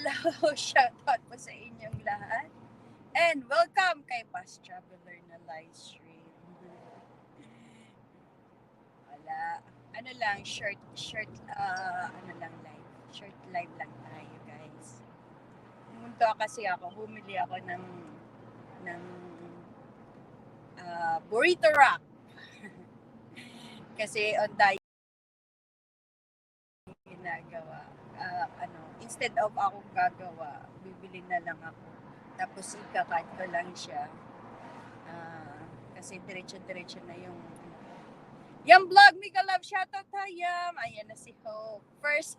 Hello! Shoutout po sa inyong lahat. And welcome kay Bus Traveler na live stream. Wala. Ano lang, short, short, uh, ano lang live. Short live lang tayo, guys. Pumunta kasi ako, bumili ako ng, ng uh, burrito wrap. kasi on diet ginagawa. Ah, ano, instead of ako gagawa, bibili na lang ako. Tapos ikakat ko lang siya. Ah, kasi diretso-diretso na yung Yam vlog, Mika Love, shoutout Yam. Ayan na si Hope. First,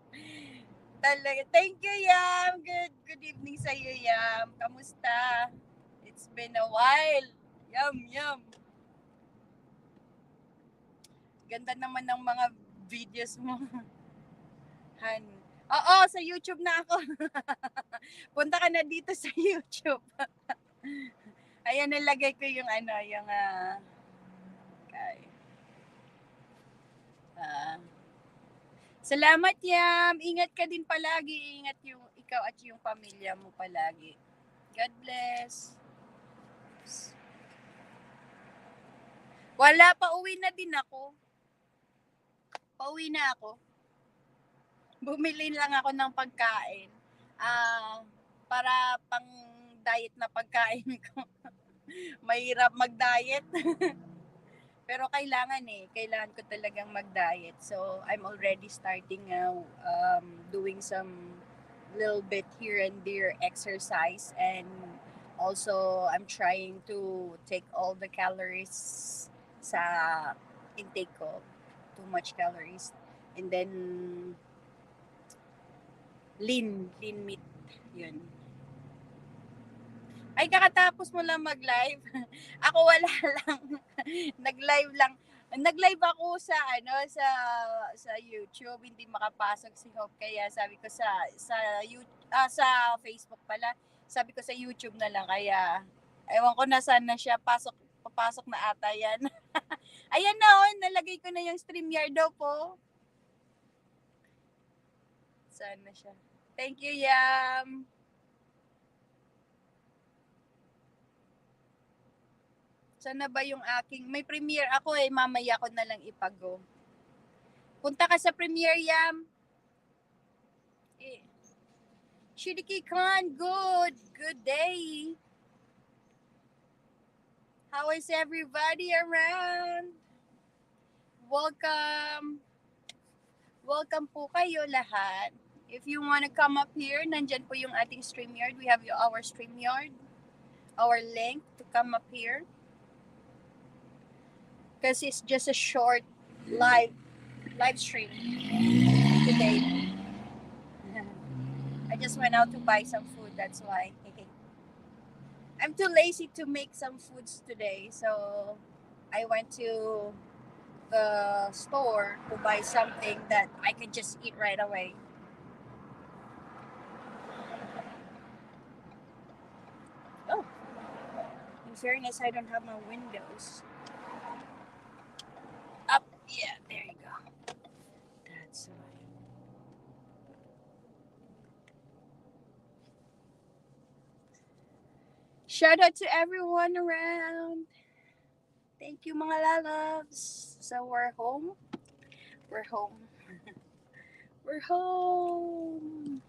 talaga. Thank you, Yam. Good, good evening sa iyo, Yam. Kamusta? It's been a while. Yum, yum. Ganda naman ng mga videos mo. Han. Oo, sa YouTube na ako. Punta ka na dito sa YouTube. Ayan, nilagay ko yung ano, yung ah, kay. Ah. salamat, Yam. Ingat ka din palagi. Ingat yung ikaw at yung pamilya mo palagi. God bless. Wala pa, uwi na din ako. Pauwi na ako. Bumili lang ako ng pagkain. Ah, para pang diet na pagkain ko. Mahirap mag-diet. Pero kailangan eh, kailangan ko talagang mag-diet. So, I'm already starting now um, doing some little bit here and there exercise and also I'm trying to take all the calories sa intake ko. Too much calories. And then lean, lean meat. Yun. Ay, kakatapos mo lang mag-live. ako wala lang. Nag-live lang. Nag-live ako sa ano sa sa YouTube, hindi makapasok si Hope kaya sabi ko sa sa ah, sa Facebook pala. Sabi ko sa YouTube na lang kaya ewan ko na saan na siya pasok papasok na ata yan. Ayan na oh, nalagay ko na yung StreamYard daw po. Saan na siya? Thank you, Yam. Sana ba yung aking... May premiere ako eh, mamaya ko na lang ipago. Punta ka sa premiere, Yam. Eh. Shiriki Khan, good. Good day. How is everybody around? Welcome. Welcome po kayo lahat. If you want to come up here, nandyan po yung ating StreamYard. We have our StreamYard. Our link to come up here. Because it's just a short live live stream today. I just went out to buy some food, that's why. I'm too lazy to make some foods today, so I went to the store to buy something that I can just eat right away. In fairness, I don't have my windows. Up, yeah, there you go. That's why. Shout out to everyone around. Thank you mga lalabs. So we're home. We're home. we're home.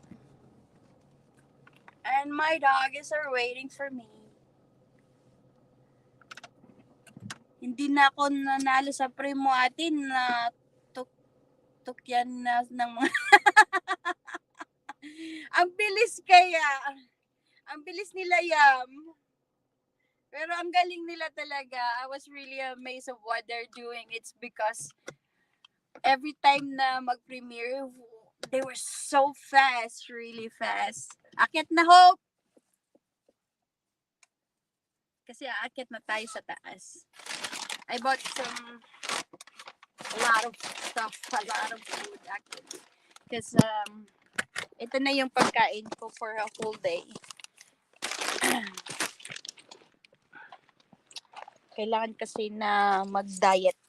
And my doggies are waiting for me. Hindi na ako nanalo sa primo atin na tuk tukyan na ng mga Ang bilis kaya. Ang bilis nila yam. Pero ang galing nila talaga. I was really amazed of what they're doing. It's because every time na mag-premiere, they were so fast, really fast. Akit na hope! Kasi aakit na tayo sa taas. I bought some, a lot of stuff, a lot of food actually. Because um, ito na yung pagkain ko for a whole day. Kailangan kasi na mag-diet.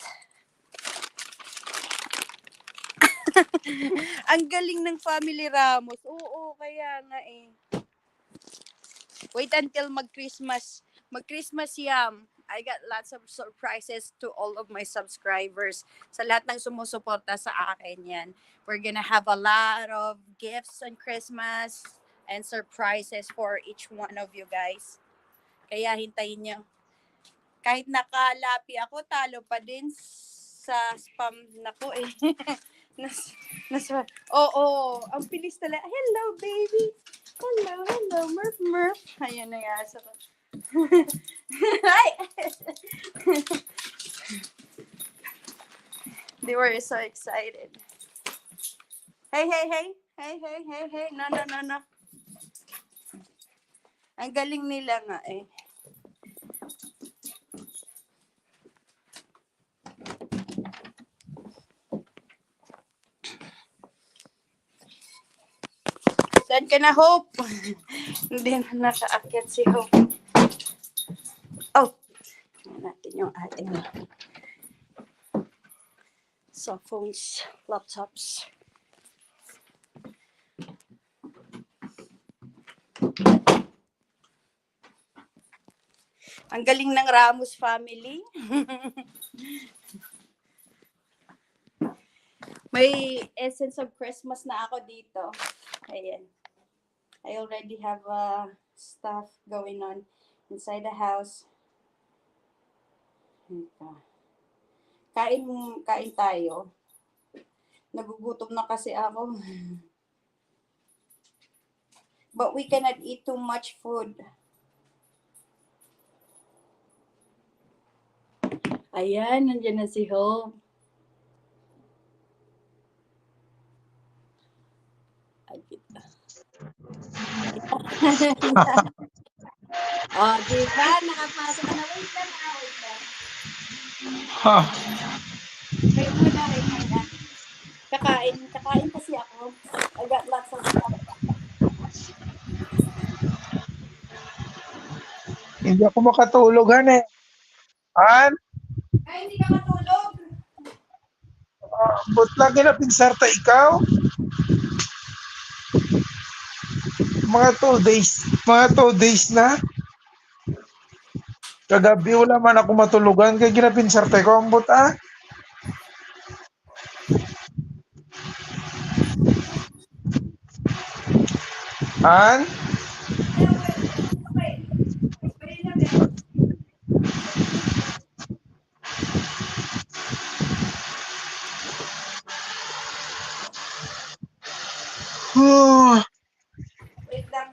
Ang galing ng family Ramos. Oo, kaya nga eh. Wait until mag-Christmas. Mag-Christmas yam. I got lots of surprises to all of my subscribers. Sa lahat ng sumusuporta sa akin yan. We're gonna have a lot of gifts on Christmas and surprises for each one of you guys. Kaya hintayin nyo. Kahit nakalapi ako, talo pa din sa spam na ko eh. nas, nas, oo, ang bilis talaga. Hello, baby. Hello, hello, Murph, Murph. Ayun na nga. So! they were so excited. Hey, hey, hey. Hey, hey, hey, hey. No, no, no, no. Ang galing nila nga eh. Saan ka na, Hope? Hindi na nakaakyat si Hope. Natin yung ating cell phones, laptops. Ang galing ng Ramos family. May essence of Christmas na ako dito. Ayan. I already have uh, stuff going on inside the house. Ito. Kain, kain tayo. Nagugutom na kasi ako. But we cannot eat too much food. Ayan, nandiyan na si Home. Ay, kita. oh, di ba? Nakapasok ka na. Wait lang, ah, wait lang. Ha, Wait wait. Kakain, kakain kasi ako. I got lots of stuff. hindi ako makatulog, han eh. Han, Ay, hindi ka matulog. uh, but lagi na pinsarta ikaw. Mga two days, mga two days na. Kagabi wala man ako matulugan, kaya ginapinsarta ko ang but ah. Han, Okay. Wait a minute. huh, Wait lang.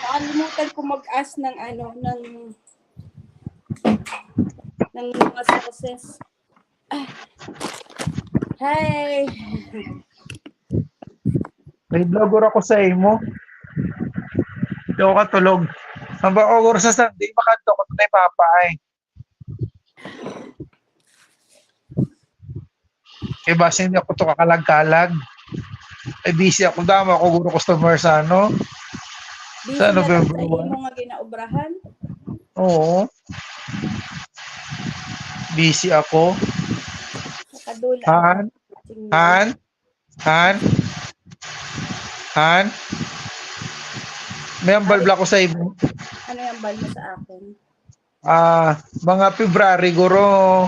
Nakalimutan mag-ask ng ano, ng ng mga sauces. Ah. Hi! may vlogger ako sa imo. Hindi ako katulog. Ang ba ako sa Sunday, makanto ko na papa ay. Eh, basta hindi ako to kakalag-kalag. Eh, busy ako. Dama ako guro customer sa ano. Busy Sa November sa 1? imo nga ginaubrahan. Oo. Busy ako. Nakadula. Han? Han? Han? Han? May ambal ko sa imo. Ano yung bal mo sa akin? Ah, mga February guro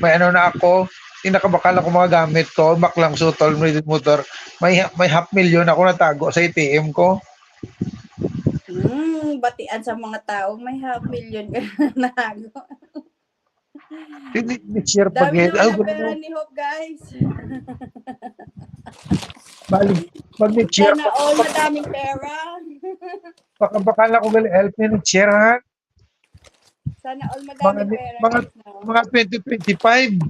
may ano na ako, tinakabakal ako mga gamit ko, baklang sutol, motor, may may half million ako natago sa ATM ko. Hmm, batian sa mga tao. May half million ka na nago. Hindi ni share pag Dami ay naman ang pera ni Hope, guys. bali pag ni share Sana all madaming pera. pakabakal ako gali help ni share ha. Sana all Mga madaming pera. mga guys, no? mga 2025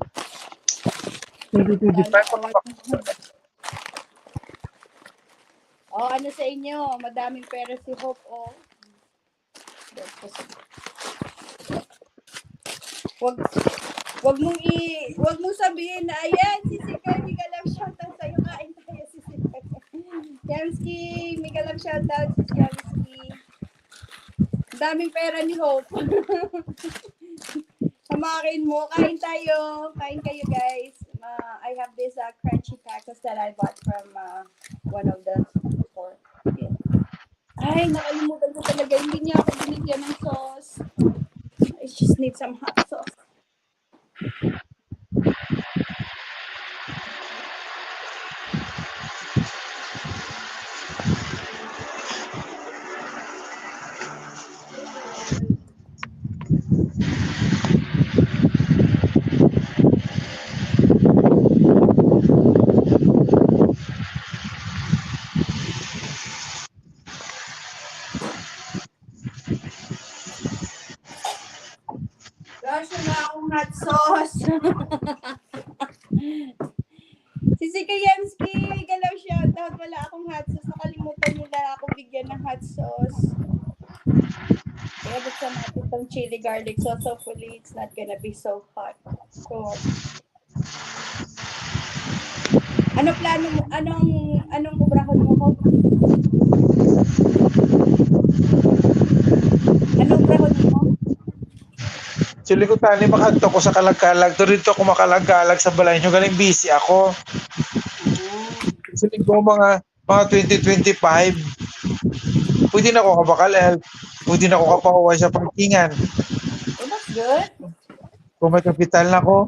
2025 Sana all. Oh, ano sa inyo? Madaming pera si Hope, oh. Wag Wag mong i wag mong sabihin na ayan si Sika Mika Love shoutout sa'yo kain tayo si Sika. Yamski, Mika Love shoutout si Yamski. Daming pera ni Hope. Samakin mo, kain tayo. Kain kayo guys. Uh, I have this uh, crunchy tacos that I bought from uh, one of the. Ay, nakalimutan ko talaga. Hindi niya ako binigyan ng sauce. I just need some hot sauce. Gosh, wala akong hot sauce. si Sika Yemski, galaw shoutout. Wala akong hot sauce. Nakalimutan nila ako bigyan ng hot sauce. Kaya buksan natin itong chili garlic sauce. Hopefully, it's not gonna be so hot. So, ano plano mo? Anong, anong ubrahon mo ko? Anong ubrahon Sili ko tani makanto ko sa kalagkalag. To dito ako makalagkalag sa balay nyo. Galing busy ako. Sili ko mga mga 2025. Pwede na ako kabakal help. Pwede na ako kapakuha sa parkingan. Oh, that's good. Kung may kapital na ko,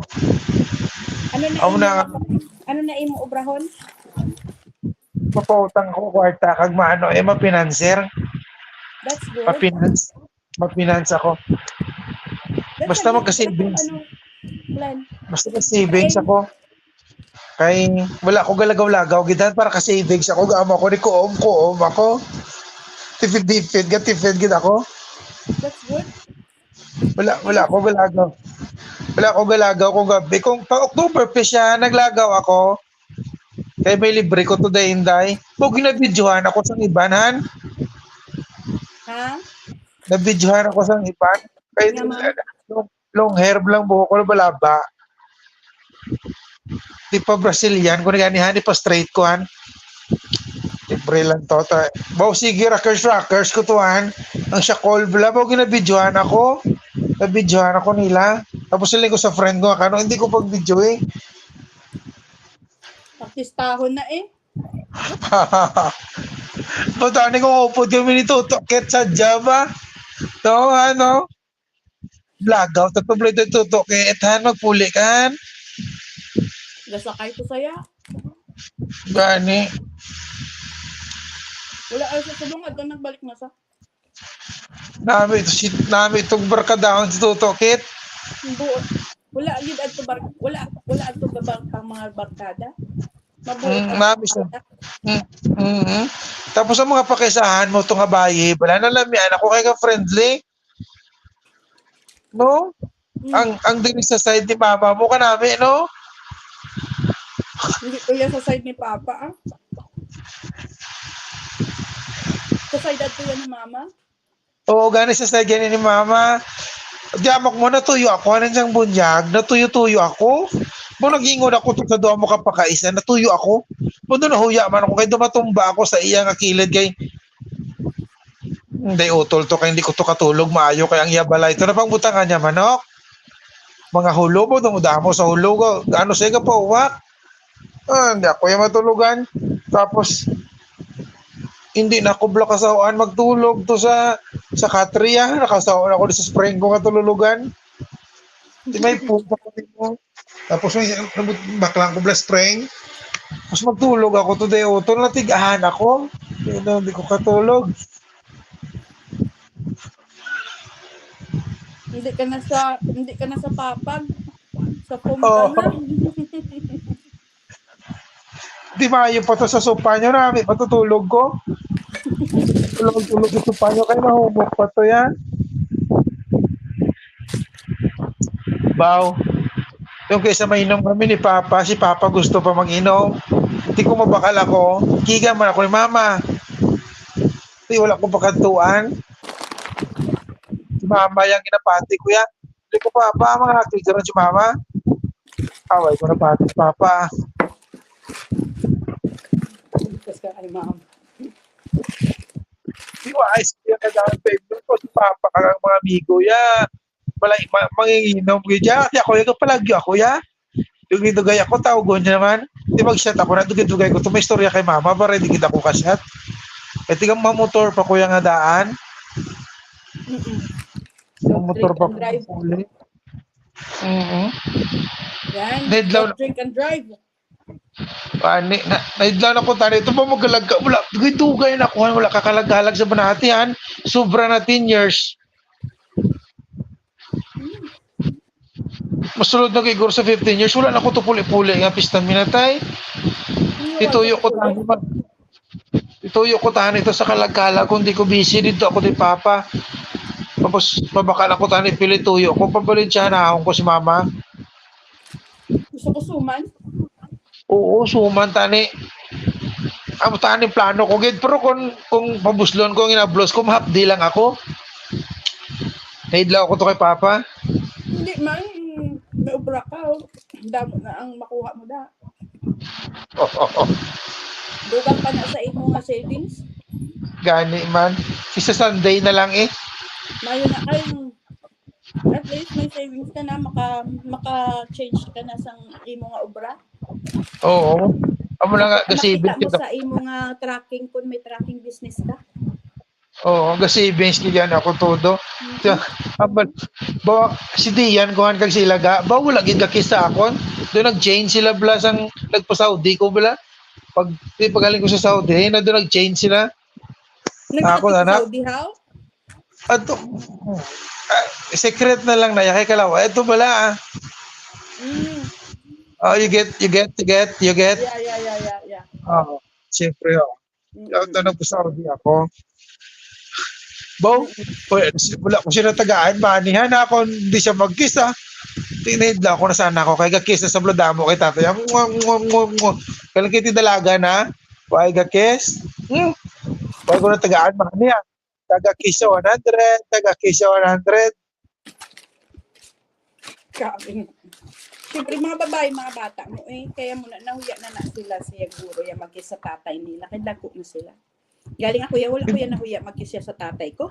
Ano na Ako imo, na- ano na imo ubrahon? mapautang ko kwarta kag maano eh mapinanser. That's good. Mapinans. Mapinans ako. Basta magka-savings. Ano. Basta ka savings ako. Kay wala ko galagaw-lagaw gidan para ka savings ako gaamo ko ni kuom kuom ako. Tipid tipid ga tipid gid ako. That's good. Wala wala ko galagaw. Wala ko galagaw kung gabi kung pa October pa siya naglagaw ako. Kay may libre ko today inday. Pag ginabidyohan ako sa ibanan, Ha? nabidyohan ako sa iban. Kay Naman. Long, hair lang buhok ko balaba. Di pa Brazilian, kung ganihan, di pa straight ko han. Libre lang to. Ta. Baw, sige, rockers, rockers han. Ang siya call bla, baw, ginabidyohan ako. Nabidyohan ako nila. Tapos siling ko sa friend ko, kano, hindi ko pag video eh. Artistahon na eh. Patani ko upod kami ni Tutoket sa Java. To, ano? Blagaw, tatubloy ito Tutoket, han, magpuli kan. Gasakay ko saya. Gani. Wala ay sa sulong at nagbalik na sa. Nami ito si nami itong barkadahon si Tutokit. Wala gid adto bar wala wala adto babang pang mga barkada. Mm, mami siya. Mm, mm Tapos ang mga pakisahan mo itong habayi, wala na lamian ako kay ka friendly. No? Mm, Ang ang dinig sa side ni mama mo ka namin, no? hindi ko yan sa side ni Papa ah. Sa side adto yan ni Mama. Oo, gani sa side gani ni mama. Diyamak mo, natuyo ako. Anong siyang bunyag? Natuyo-tuyo ako. Mo nag-ingon ako sa doon mo kapakaisa. Natuyo ako. Mo doon nahuya man ako. Kaya dumatumba ako sa iya nga kilid kay hindi utol to kay hindi ko to katulog maayo kay ang yabalay to na pangbutangan niya manok mga hulo mo dumudamo sa hulo ko ano siya ka pa uwak ah, hindi ako yung matulugan tapos hindi na ako blakasawan magtulog to sa sa Katria, nakasawa ako sa spring ko katululugan. Di may pupa ko dito. Tapos may baklang ko bla spring. Tapos magtulog ako today. O, ito natigahan ako. Hindi, na- hindi ko katulog. Hindi ka na sa hindi ka na sa papag. Sa Oo. ka na. Di maayo pa to sa sopa nyo na. May patutulog ko. Tulog-tulog sa sopa nyo. Kaya mahumok pa to yan. Baw. Yung kaysa mainom kami ni Papa, si Papa gusto pa mag-inom. Hindi ko mabakal ako. Kiga man ako ni Mama. Hindi, wala ko pakantuan. Mama yung ginapati ko yan. Hindi ko pa, pa mga kaibigan si mama. Away ko na pa si papa. Tapos ka kay ma'am. Di ice cream na dahil favorite ko si papa kang mga amigo ya. Malay, ma, manginginom ko ya. Kaya ako, yung palagi ako ya. Dugay-dugay ako, tawag niya naman. Di mag-shot ako na, dugay-dugay ko. Ito may istorya kay mama, para hindi kita ko kasyat. E tigang mamotor pa ko yung daan. Mm-mm. So, drink pa and ko. drive. Uli. Mhm. Yan. Nedlaw Don't drink and drive. Ani, na, naidlan ako tani. Ito pa magalag ka. Wala, dugay-dugay na ako. Wala kakalag-halag sa banatihan. Sobra na 10 years. Masulod na kay Igor sa 15 years. Wala na ako to puli-puli. Nga pistan minatay. Ituyo ko tahan. Ituyo ko tahan ito sa kalag-kalag. Kung di ko busy dito ako di papa. Tapos mabakal ako tahan ipili tuyo ko. Pabalin siya na ko si mama. Gusto ko suman. Oo, suman tani. Amo tani plano ko gid pero kung kung pabuslon ko ang inablos ko mahapdi lang ako. Naidlaw ko to kay papa. Hindi man. May ubra ka. Oh. Damo na ang makuha mo da. Oh, oh, oh. Dugang pa na sa imo nga savings. Gani man. Isa Sunday na lang eh. Mayo na kayong at least may savings ka na maka maka-change ka na sa imo nga obra. Oo. Amo na nga Makita gasibin mo sa imo nga tracking kung may tracking business ka. Oo, gasibin kaya ako todo. Tiyan, abal, ba, si Dian kuhan kag sila ga, ba wala gid kakis sa akon. Do nag-change sila blas ang nagpa-Saudi ko bala. Pag di pagaling ko sa Saudi, na do nag-change sila. Ako Nagkakit na, na. Saudi how? Ato, ah, secret na lang na yakay kalawa. Ito pala ah. Mm. Oh, you get, you get, you get, you get. Yeah, yeah, yeah, yeah, yeah. Oh, siyempre oh. Mm. Ito nagpa-Saudi ako. Bo, wala ko siya natagaan, manihan na ako, hindi siya mag-kiss ah. Tinahidla ako na sana ako, kaya ga-kiss na sa bladamo kay tatay. Ngwa. Kaya kiti dalaga na, why ga-kiss? Hmm. Ko natagaan, manihan. Taga-kiss siya 100, taga-kiss siya 100. Kaming. Siyempre, mga babae, mga bata mo, eh, kaya muna, nahuya na na sila siya guro, yung magkis sa tatay nila, kaya dako na sila. Galing ako, wala ko yan nahuya magkis sa tatay ko.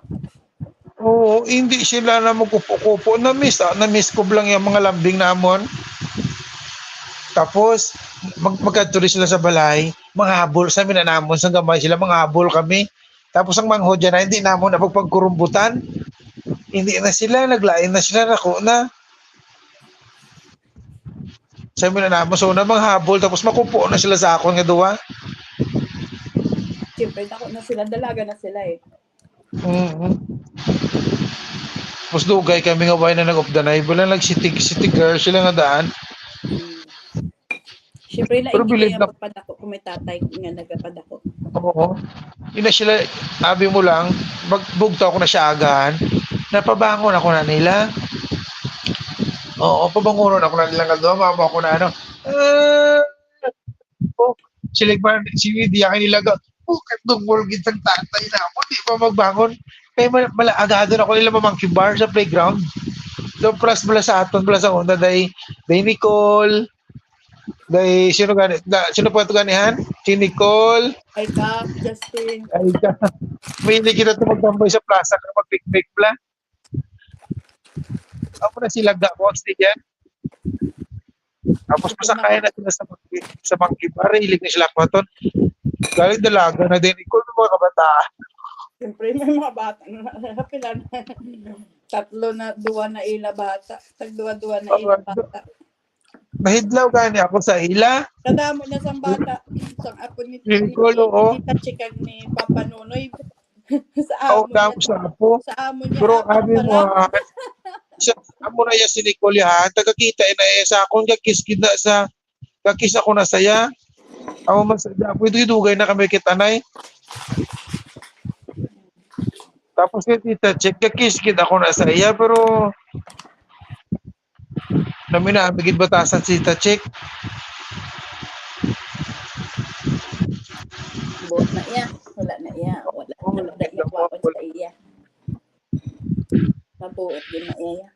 Oo, hindi sila na magkupo-kupo. Na-miss, ah. na-miss ko lang yung mga lambing namon. Tapos, mag magkatuloy sila sa balay, mga habol sa amin na namon, sa gamay sila, mga habol kami. Tapos ang mga hodya na, hindi na pagpagkurumbutan. Hindi na sila, naglain na sila, nako na. Sa amin na namon, so na mga habol, tapos makupo na sila sa akon nga duwa. Siyempre, dako na sila, dalaga na sila eh. Mm-hmm. Tapos dugay kami nga way na night. Wala nagsitig-sitig girl sila nga daan. Siyempre, Pero lain believe na- kung may tatay nga nagpapadako. Oo. Yun na sila, sabi mo lang, magbugto ako na siya agahan, napabangon ako na nila. Oo, pabangonon ako na nila nga doon, ako na ano, ah, oh, sila pa, si Lydia kay nila ga, oh, katong mortgage ng tatay na ako, di pa magbangon. Kaya mal, mala, agado na ako nila mamangki bar sa playground. So, plus bala sa aton, bala sa una, day, day Nicole, day, sino gani, da, sino pa ito ganihan? Si Nicole, Ay ka, Justin. ay, ka. May hindi kita ito magtambay sa plaza ka mag-picnic pla. Ako na sila gawaks din yan. Tapos masakay na sila sa monkey, sa monkey bar, hilig na sila paton. Galing dalaga na din, ikaw ng mga kabataan. Siyempre, may mga bata na pila na. Tatlo na, duwa na ila bata. Tagduwa-duwa na ila bata. Nahidlaw gani ako sa ila. Kadamo na sa bata. Sa apo ni Yung kulo, oh. Chikag ni Papa Nunoy. sa Oh, amo niya. sa apo. Sa amo niya. Pero ako abi mo, pala. ah, siya, amo na yan si Nicole ha, tagakita na eh, sa akong kakis na sa, kakis ako na saya. Ako mas, pwede idugay na kami kitanay. Tapos kay tita check, kakis ako na sa iya, pero kami na, bigit batasan si Tachik. Bot na iya. Wala na. Wala oh, na wala na wala sa iya. Din na iya.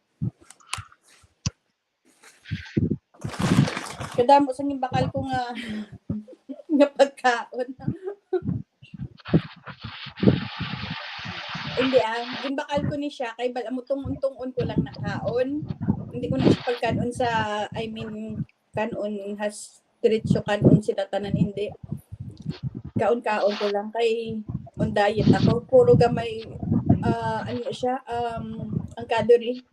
Kadamo sa bakal ko nga nga pagkaon. Hindi ah, gimbakal ko ni siya kay bal amutong untong ko lang na kaon. Hindi ko na siya pagkaon sa I mean kanon has diretso kanon sila tanan hindi. Kaon-kaon ko lang kay on diet ako. Puro gamay ah ano siya um ang calorie.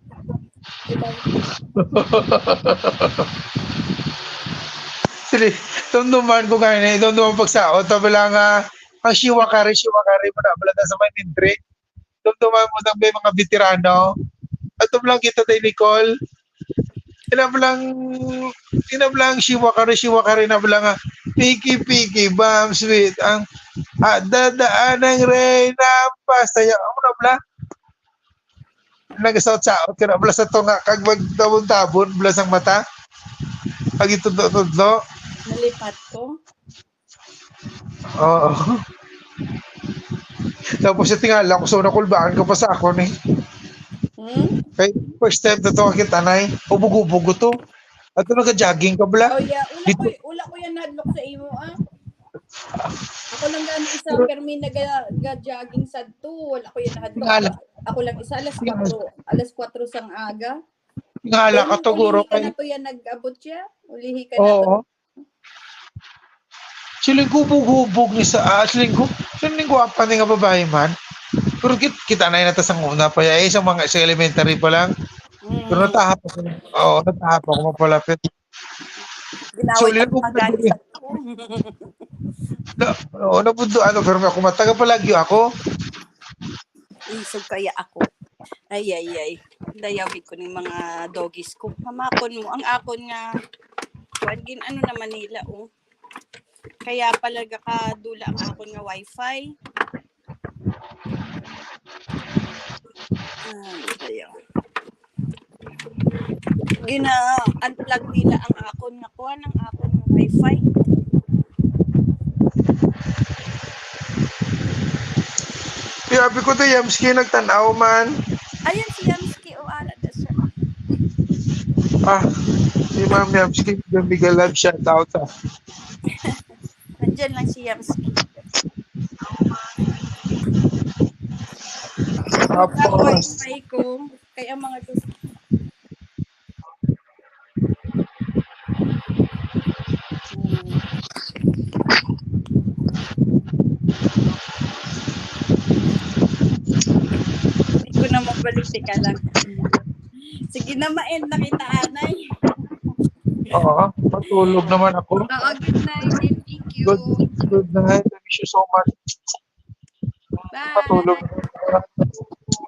Sili, tunduman ko kaya na, tunduman pagsaot, tabala nga, ang shiwakari, shiwakari mo na, bala na sa may nindri. Tunduman mo ng may mga veterano. At lang kita tayo, Nicole. Inablang, inablang shiwakari, shiwakari na bala nga, piki, piki, bam, sweet, ang ah, dadaan ng reyna, pastaya, amo na bala. Nagasaot-saot ka na, bala sa tunga, kag magtabon-tabon, bala sang mata. Pag itudo-tudo, Nalipat ko. Oo. Tapos yung tingala ko, so nakulbaan ka pa sa ako ni. Hmm? Kay first time na to kita nay, ubog-ubog ko to. At ito nag-jogging ka bala. Oh yeah, ula ko, Dito- ula ko yan hadlok sa imo ah. Ako lang gani isa permi naga jogging sa to, wala ko yan hadlok. Tingala. Ako lang isa alas Tingala. 4, alas 4 sang aga. Tingala ka to, guro Ulihi ka kay. na to yan nag-abot siya. Ulihi ka na to. Siling gubog-gubog ni sa ah, siling gu siling guwapa ni nga babae man. Pero kit, kita na yun sa una pa ya, eh, sa mga sa elementary pa lang. Mm. Pero natahap ako. Oo, natahap ako mapalapit. Ko pa- sa to. Na, oo, nabundo ano, pero ako mataga palagi ako. Isog kaya ako. Ay, ay, ay. Dayawid ko ng mga doggies ko. Mamakon mo. Ang akon nga, wagin ano naman nila, oh. Kaya palaga ka dula ang akon nga wifi. Ah, dayaw. Gina-unplug nila ang akon nga kuha ng akon nga wifi. Sabi ko to, Yamski, nagtanaw man. Ayun si Yamski, o ala na siya. Ah, si Ma'am Yamski, bigay love shout out. Nandyan lang si Yamski. Tapos, wifi ko. Kaya mga gusto. Hindi ko na mabalik ka lang. Sige na, ma-end na kita, Anay. oo, matulog naman ako. Oo, good night. Good, good night. I miss you so much. Bye. Ako.